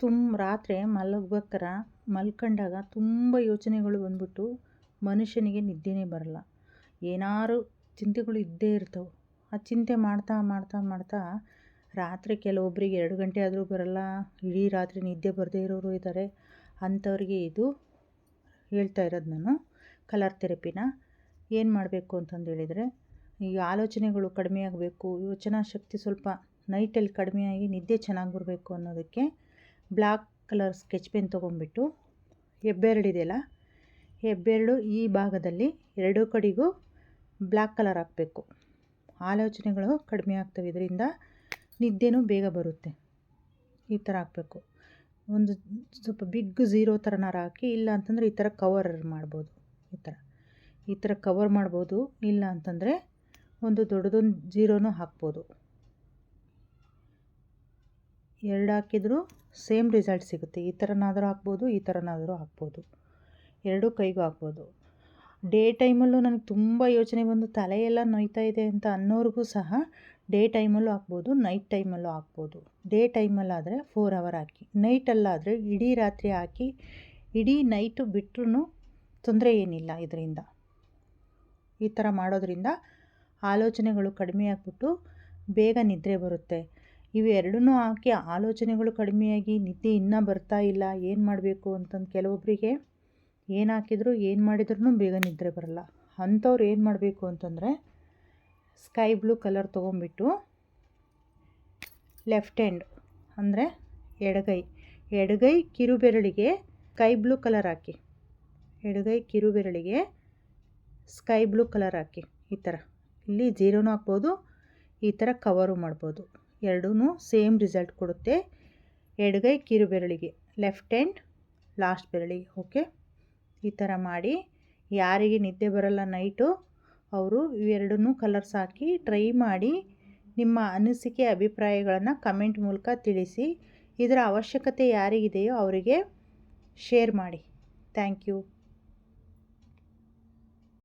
ತುಂಬ ರಾತ್ರಿ ಮಲಗ್ಬೇಕಾರೆ ಮಲ್ಕೊಂಡಾಗ ತುಂಬ ಯೋಚನೆಗಳು ಬಂದ್ಬಿಟ್ಟು ಮನುಷ್ಯನಿಗೆ ನಿದ್ದೆನೇ ಬರಲ್ಲ. ಏನಾದ್ರು ಚಿಂತೆಗಳು ಇದ್ದೇ ಇರ್ತವೆ. ಆ ಚಿಂತೆ ಮಾಡ್ತಾ ಮಾಡ್ತಾ ಮಾಡ್ತಾ ರಾತ್ರಿ ಕೆಲವೊಬ್ಬರಿಗೆ ಎರಡು ಗಂಟೆ ಆದರೂ ಬರಲ್ಲ, ಇಡೀ ರಾತ್ರಿ ನಿದ್ದೆ ಬರದೇ ಇರೋರು ಇದ್ದಾರೆ. ಅಂಥವ್ರಿಗೆ ಇದು ಹೇಳ್ತಾ ಇರೋದು ನಾನು. ಕಲರ್ ಥೆರಪಿನ ಏನು ಮಾಡಬೇಕು ಅಂತಂದು ಹೇಳಿದರೆ, ಈ ಆಲೋಚನೆಗಳು ಕಡಿಮೆ ಆಗಬೇಕು, ಯೋಚನಾ ಶಕ್ತಿ ಸ್ವಲ್ಪ ನೈಟಲ್ಲಿ ಆಗಿ ನಿದ್ದೆ ಚೆನ್ನಾಗಿ ಬರಬೇಕು ಅನ್ನೋದಕ್ಕೆ ಬ್ಲ್ಯಾಕ್ ಕಲರ್ ಸ್ಕೆಚ್ ಪೆನ್ ತೊಗೊಂಡ್ಬಿಟ್ಟು ಹೆಬ್ಬೆರಳಿದೆಯಲ್ಲ ಹೆಬ್ಬೆರಳು ಈ ಭಾಗದಲ್ಲಿ ಎರಡೂ ಕಡೆಗೂ ಬ್ಲ್ಯಾಕ್ ಕಲರ್ ಹಾಕಬೇಕು. ಆಲೋಚನೆಗಳು ಕಡಿಮೆ ಆಗ್ತವೆ, ಇದರಿಂದ ನಿದ್ದೆನೂ ಬೇಗ ಬರುತ್ತೆ. ಈ ಥರ ಹಾಕಬೇಕು. ಒಂದು ಸ್ವಲ್ಪ ಬಿಗ್ ಝೀರೋ ಥರನಾರು ಹಾಕಿ, ಇಲ್ಲ ಅಂತಂದರೆ ಈ ಥರ ಕವರ್ ಮಾಡ್ಬೋದು. ಈ ಥರ. ಈ ಥರ ಕವರ್ ಮಾಡ್ಬೋದು, ಇಲ್ಲ ಅಂತಂದರೆ ಒಂದು ದೊಡ್ಡದೊಂದು ಜೀರೋನೂ ಹಾಕ್ಬೋದು. ಎರಡು ಹಾಕಿದರೂ ಸೇಮ್ ರಿಸಲ್ಟ್ ಸಿಗುತ್ತೆ. ಈ ಥರನಾದರೂ ಹಾಕ್ಬೋದು, ಈ ಥರನಾದರೂ ಹಾಕ್ಬೋದು. ಎರಡೂ ಕೈಗೂ ಹಾಕ್ಬೋದು. ಡೇ ಟೈಮಲ್ಲೂ ನನಗೆ ತುಂಬ ಯೋಚನೆ ಬಂದು ತಲೆಯೆಲ್ಲ ನೋಯ್ತಾ ಇದೆ ಅಂತ ಅನ್ನೋರಿಗೂ ಸಹ ಡೇ ಟೈಮಲ್ಲೂ ಹಾಕ್ಬೋದು, ನೈಟ್ ಟೈಮಲ್ಲೂ ಹಾಕ್ಬೋದು. ಡೇ ಟೈಮಲ್ಲಾದರೆ ಫೋರ್ ಅವರ್ ಹಾಕಿ. ನೈಟಲ್ಲಾದರೆ ಇಡೀ ರಾತ್ರಿ ಹಾಕಿ, ಇಡೀ ನೈಟು ಬಿಟ್ಟರೂ ತೊಂದರೆ ಏನಿಲ್ಲ ಇದರಿಂದ. ಈ ಥರ ಮಾಡೋದ್ರಿಂದ ಆಲೋಚನೆಗಳು ಕಡಿಮೆ ಆಗಿಬಿಟ್ಟು ಬೇಗ ನಿದ್ರೆ ಬರುತ್ತೆ. ಇವು ಎರಡೂ ಹಾಕಿ ಆಲೋಚನೆಗಳು ಕಡಿಮೆಯಾಗಿ, ನಿದ್ದೆ ಇನ್ನೂ ಬರ್ತಾ ಇಲ್ಲ, ಏನು ಮಾಡಬೇಕು ಅಂತಂದು ಕೆಲವೊಬ್ಬರಿಗೆ ಏನು ಹಾಕಿದ್ರು, ಏನು ಮಾಡಿದ್ರೂ ಬೇಗ ನಿದ್ರೆ ಬರಲ್ಲ. ಅಂಥವ್ರು ಏನು ಮಾಡಬೇಕು ಅಂತಂದರೆ ಸ್ಕೈ ಬ್ಲೂ ಕಲರ್ ತೊಗೊಂಬಿಟ್ಟು ಲೆಫ್ಟ್ ಹ್ಯಾಂಡ್ ಅಂದರೆ ಎಡಗೈ ಎಡಗೈ ಕಿರುಬೆರಳಿಗೆ ಸ್ಕೈ ಬ್ಲೂ ಕಲರ್ ಹಾಕಿ, ಎಡಗೈ ಕಿರುಬೆರಳಿಗೆ ಸ್ಕೈ ಬ್ಲೂ ಕಲರ್ ಹಾಕಿ, ಈ ಥರ. ಇಲ್ಲಿ ಜೀರೋನೂ ಹಾಕ್ಬೋದು, ಈ ಥರ ಕವರು ಮಾಡ್ಬೋದು. ಎರಡೂ ಸೇಮ್ ರಿಸಲ್ಟ್ ಕೊಡುತ್ತೆ. ಎಡಗೈ ಕಿರು ಬೆರಳಿಗೆ, ಲೆಫ್ಟ್ ಹ್ಯಾಂಡ್ ಲಾಸ್ಟ್ ಬೆರಳಿಗೆ, ಓಕೆ? ಈ ಥರ ಮಾಡಿ. ಯಾರಿಗೆ ನಿದ್ದೆ ಬರಲ್ಲ ನೈಟು, ಅವರು ಇವೆರಡನ್ನೂ ಕಲರ್ಸ್ ಹಾಕಿ ಟ್ರೈ ಮಾಡಿ ನಿಮ್ಮ ಅನಿಸಿಕೆ, ಅಭಿಪ್ರಾಯಗಳನ್ನು ಕಮೆಂಟ್ ಮೂಲಕ ತಿಳಿಸಿ. ಇದರ ಅವಶ್ಯಕತೆ ಯಾರಿಗಿದೆಯೋ ಅವರಿಗೆ ಶೇರ್ ಮಾಡಿ. Thank you.